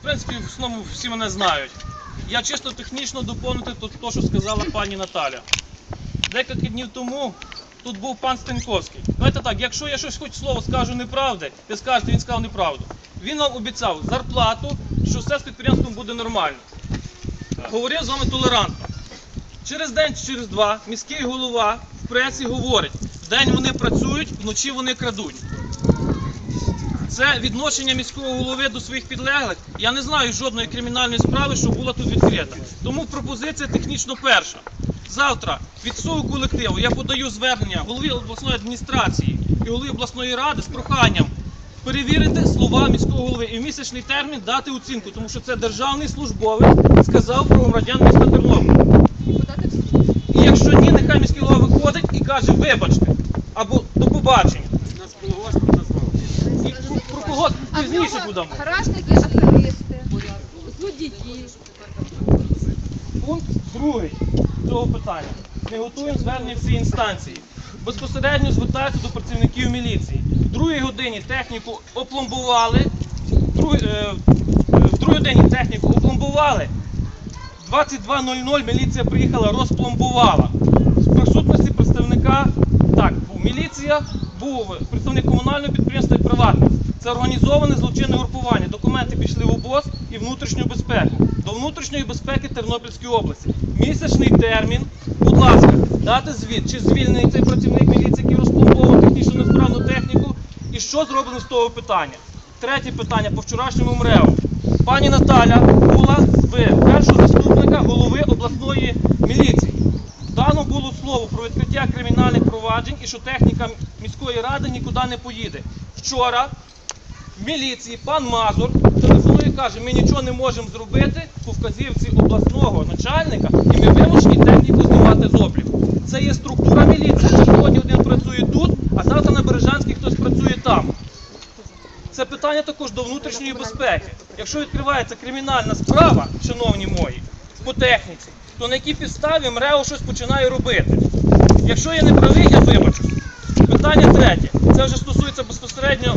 В принципі, в основному всі мене знають. Я чисто технічно доповнити то, що сказала пані Наталя. Декілька днів тому тут був пан Станьковський. Давайте так, якщо я щось хоч слово скажу неправди, ви скажете, він сказав неправду. Він нам обіцяв зарплату, що все з підприємством буде нормально. Говорив з вами толерантно. Через день чи через два міський голова в пресі говорить, вдень вони працюють, вночі вони крадуть. Це відношення міського голови до своїх підлеглих. Я не знаю жодної кримінальної справи, що була тут відкрита. Тому пропозиція технічно перша. Завтра від всього колективу я подаю звернення голові обласної адміністрації і голові обласної ради з проханням перевірити слова міського голови і в місячний термін дати оцінку, тому що це державний службовець сказав про громадян міста суд. І якщо ні, нехай міський голова виходить і каже, вибачте, або до побачення. А в пізніше нього будемо. гаражники, аферисти, злодії. Пункт другий цього питання. Ми готуємо звернення всі інстанції. Безпосередньо звертаються до працівників міліції. В другій годині техніку опломбували. В друг- е, в другій годині техніку опломбували. 22.00 міліція приїхала, розпломбувала. В присутності представника, так, був міліція, був представник комунального підприємства і приватного. Це організоване злочинне групування. Документи пішли в ОБОЗ і внутрішню безпеку. До внутрішньої безпеки Тернопільської області. Місячний термін, будь ласка, дати звіт, чи звільнений цей працівник міліції, який розпломбовував технічно несправну техніку, і що зроблено з того питання. Третє питання по вчорашньому МРЕО. Пані Наталя була в першого заступника голови обласної міліції. Дано було слово про відкриття кримінальних проваджень і що техніка міської ради нікуди не поїде. Вчора міліції пан Мазур телефонує і каже, ми нічого не можемо зробити по вказівці обласного начальника, і ми вимушені техніку знімати з обліку. Це є структура міліції. Сьогодні один працює тут, а завтра на Бережанській хтось працює там. Це питання також до внутрішньої безпеки. Якщо відкривається кримінальна справа, шановні мої, по техніці, то на якій підставі МРЕО щось починає робити? Якщо я не правий, я вибачу. Питання третє. Це вже стосується безпосередньо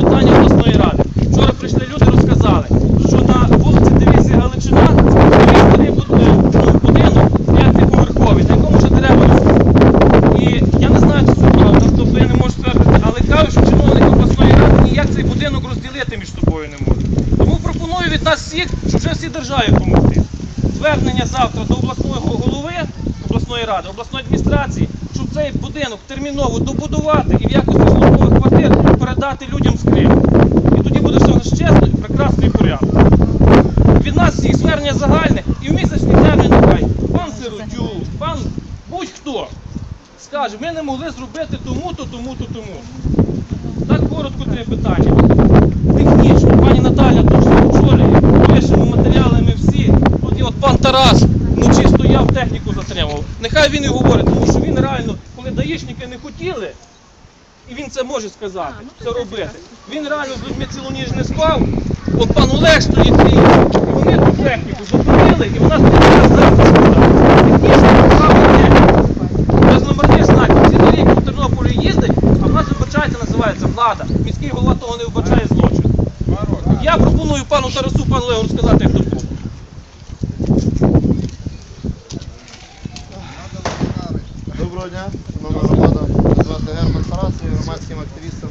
питання обласної ради. Вчора прийшли люди, розказали, що на вулиці Дивізії Галичина є е, ну, будинок п'ятиповерховий, на якому вже дерева ростуть. І я не знаю, чи це правда, тобто я не можу ствердити, але кажуть, що чиновник обласної ради ніяк цей будинок розділити між собою не може. Тому пропоную від нас всіх, щоб вже всі державі допомогти. Звернення завтра до обласного голови обласної ради, обласної адміністрації, щоб цей будинок терміново добудувати і в якості службових квартир передати людям з Криму. І тоді буде все чесно, і прекрасно і порядок. Від нас всіх звернення загальне і в місячний термін нехай пан Сиротюк, пан будь-хто скаже, ми не могли зробити тому-то, тому-то, тому. Так коротко три питання. Технічно, пані Наталя точно очолює, пишемо матеріали ми всі. От, і от пан Тарас техніку. Нехай він і говорить, тому що він реально, коли даїшники не хотіли, і він це може сказати, А, ну, це робити. Він реально з людьми цілу ніч не спав. От пан Олег стоїть і вони ту техніку зупинили, і вона стоїть зараз. Технічно справа. Без номерних знаків. Всі дороги по Тернополю їздить, а в нас вибачається, називається влада. Міський голова того не вбачає злочин. Я пропоную пану Тарасу, пану Олегу розказати, як тут було. Доброго дня, шановна громада. Мене звати Герман Тарас, я громадським активістом.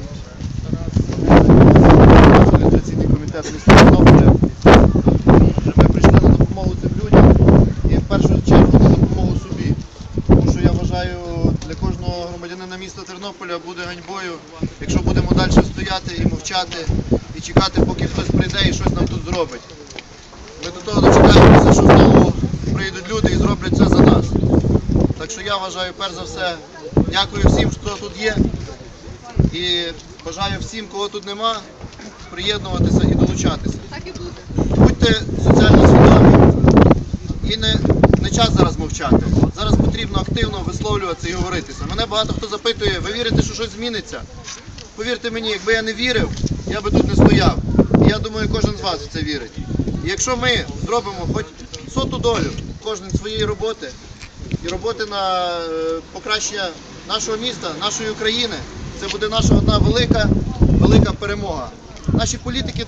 Реєстраційний комітет міста Тернополя. Ми прийшли на допомогу цим людям і в першу чергу на допомогу собі. Тому що я вважаю, для кожного громадянина міста Тернополя буде ганьбою, якщо будемо далі стояти і мовчати, і чекати, поки хтось прийде і щось нам тут зробить. Ми до того дочекаємося, що знову прийдуть люди і зроблять це за нас. Так що я вважаю, перш за все, дякую всім, хто тут є. І бажаю всім, кого тут нема, приєднуватися і долучатися. Так і буде. Будьте соціально свідомі. І не, не час зараз мовчати. Зараз потрібно активно висловлюватися і говоритися. Мене багато хто запитує, ви вірите, що щось зміниться? Повірте мені, якби я не вірив, я би тут не стояв. І я думаю, кожен з вас в це вірить. І якщо ми зробимо хоч соту долю кожен своєї роботи і роботи на е, покращення нашого міста, нашої України, це буде наша одна велика, велика перемога. Наші політики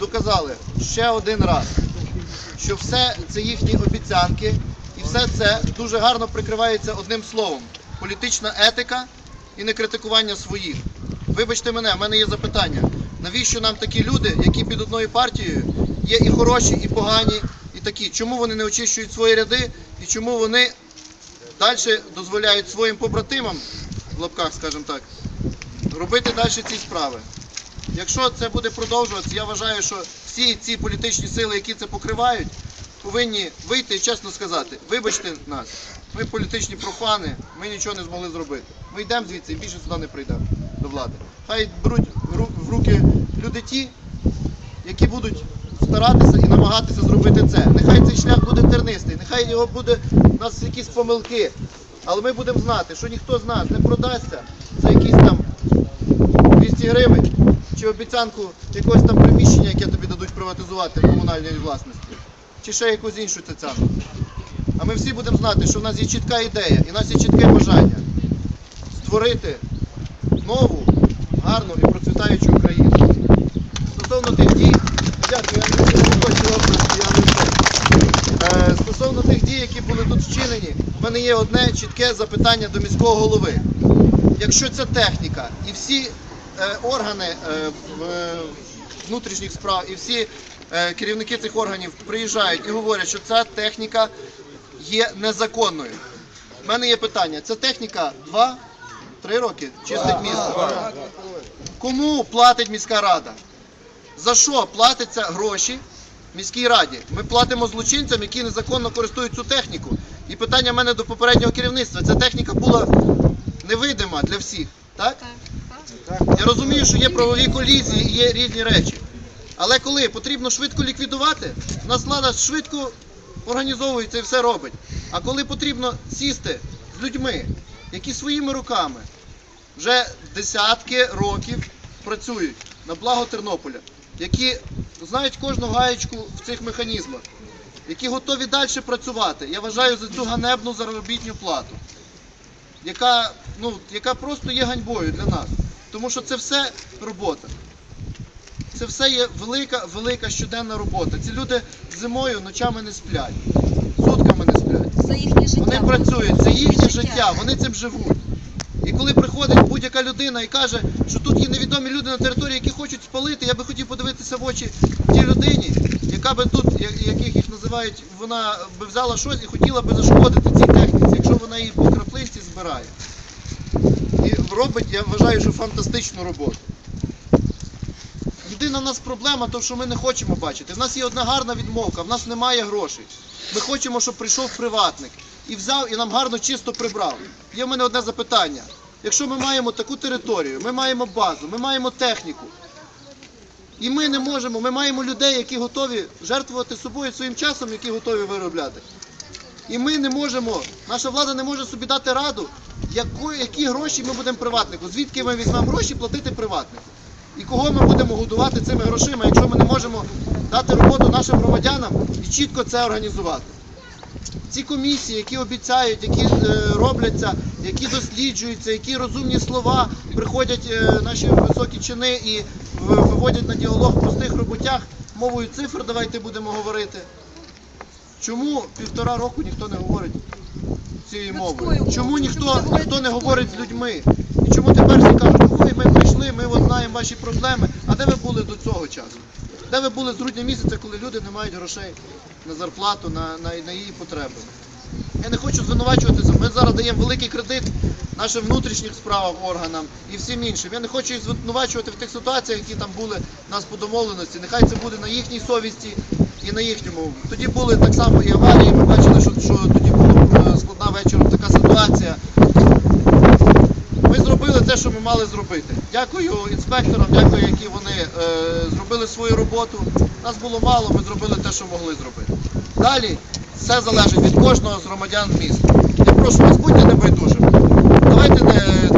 доказали ще один раз, що все це їхні обіцянки, і все це дуже гарно прикривається одним словом: політична етика і не критикування своїх. Вибачте мене, в мене є запитання. Навіщо нам такі люди, які під одною партією є і хороші, і погані, і такі? Чому вони не очищують свої ряди і чому вони далі дозволяють своїм побратимам, в лапках, скажімо так, робити далі ці справи? Якщо це буде продовжуватися, я вважаю, що всі ці політичні сили, які це покривають, повинні вийти і чесно сказати, вибачте нас, ми політичні профани, ми нічого не змогли зробити. Ми йдемо звідси і більше сюди не прийдемо до влади. Хай беруть в руки люди ті, які будуть старатися і намагатися зробити це. Нехай цей шлях буде тернистий, нехай його буде у нас якісь помилки. Але ми будемо знати, що ніхто з нас не продасться за якісь там 200 гривень чи обіцянку якогось там приміщення, яке тобі дадуть приватизувати в комунальній власності, чи ще якусь іншу цяцянку. А ми всі будемо знати, що в нас є чітка ідея і в нас є чітке бажання створити нову, гарну і процвітаючу Україну. Стосовно тих дій, дякую, я не не хочу області, я не це. Е, Стосовно тих дій, які були тут вчинені, в мене є одне чітке запитання до міського голови. Якщо ця техніка і всі е, органи е, е, внутрішніх справ і всі е, керівники цих органів приїжджають і говорять, що ця техніка є незаконною. У мене є питання: ця техніка 2-3 роки чистить місто. Кому платить міська рада? За що платяться гроші міській раді? Ми платимо злочинцям, які незаконно користують цю техніку. І питання в мене до попереднього керівництва. Ця техніка була невидима для всіх, так? Я розумію, що є правові колізії і є різні речі. Але коли потрібно швидко ліквідувати, у нас влада швидко організовується і все робить. А коли потрібно сісти з людьми, які своїми руками вже десятки років працюють на благо Тернополя, які знають кожну гаєчку в цих механізмах, які готові далі працювати. Я вважаю за цю ганебну заробітну плату, яка, ну, яка просто є ганьбою для нас. Тому що це все робота. Це все є велика, велика щоденна робота. Ці люди зимою ночами не сплять, сутками не сплять. За їхнє життя. Вони працюють, це їхнє життя, вони цим живуть. І коли приходить будь-яка людина і каже, що тут є невідомі люди на території, які хочуть спалити, я би хотів подивитися в очі тій людині, яка би тут, яких їх називають, вона би взяла щось і хотіла би зашкодити цій техніці, якщо вона її по краплинці збирає. І робить, я вважаю, що фантастичну роботу. Єдина в нас проблема, то що ми не хочемо бачити. В нас є одна гарна відмовка, в нас немає грошей. Ми хочемо, щоб прийшов приватник і взяв і нам гарно чисто прибрав. Є в мене одне запитання. Якщо ми маємо таку територію, ми маємо базу, ми маємо техніку, і ми не можемо, ми маємо людей, які готові жертвувати собою своїм часом, які готові виробляти. І ми не можемо, наша влада не може собі дати раду, які гроші ми будемо приватнику, звідки ми візьмемо гроші платити приватнику. І кого ми будемо годувати цими грошима, якщо ми не можемо дати роботу нашим громадянам і чітко це організувати. Ці комісії, які обіцяють, які е, робляться, які досліджуються, які розумні слова приходять е, наші високі чини і виводять на діалог простих роботях мовою цифр, давайте будемо говорити. Чому півтора року ніхто не говорить цією мовою? Чому ніхто, ніхто не говорить з людьми? І чому тепер всі кажуть, ой, ми прийшли, ми от знаємо ваші проблеми. А де ви були до цього часу? Де ви були з грудня місяця, коли люди не мають грошей на зарплату, на, на, на її потреби? Я не хочу звинувачуватися. Ми зараз даємо великий кредит нашим внутрішнім справам органам і всім іншим. Я не хочу їх звинувачувати в тих ситуаціях, які там були в нас по домовленості. Нехай це буде на їхній совісті і на їхньому. Тоді були так само і аварії. Ми бачили, що, що тоді була е, складна вечором така ситуація. Ми зробили те, що ми мали зробити. Дякую інспекторам, дякую, які вони е, зробили свою роботу. Нас було мало, ми зробили те, що могли зробити. Далі все залежить від кожного з громадян міста. Я прошу вас, будьте небайдужими. Давайте не,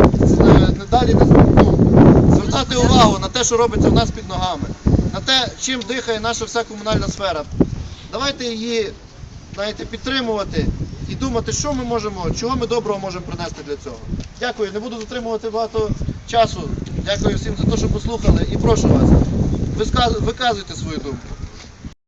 не, не далі не ну, звертати увагу на те, що робиться в нас під ногами, на те, чим дихає наша вся комунальна сфера. Давайте її знаєте, підтримувати і думати, що ми можемо, чого ми доброго можемо принести для цього. Дякую, не буду затримувати багато часу. Дякую всім за те, що послухали і прошу вас. виказуйте свою думку.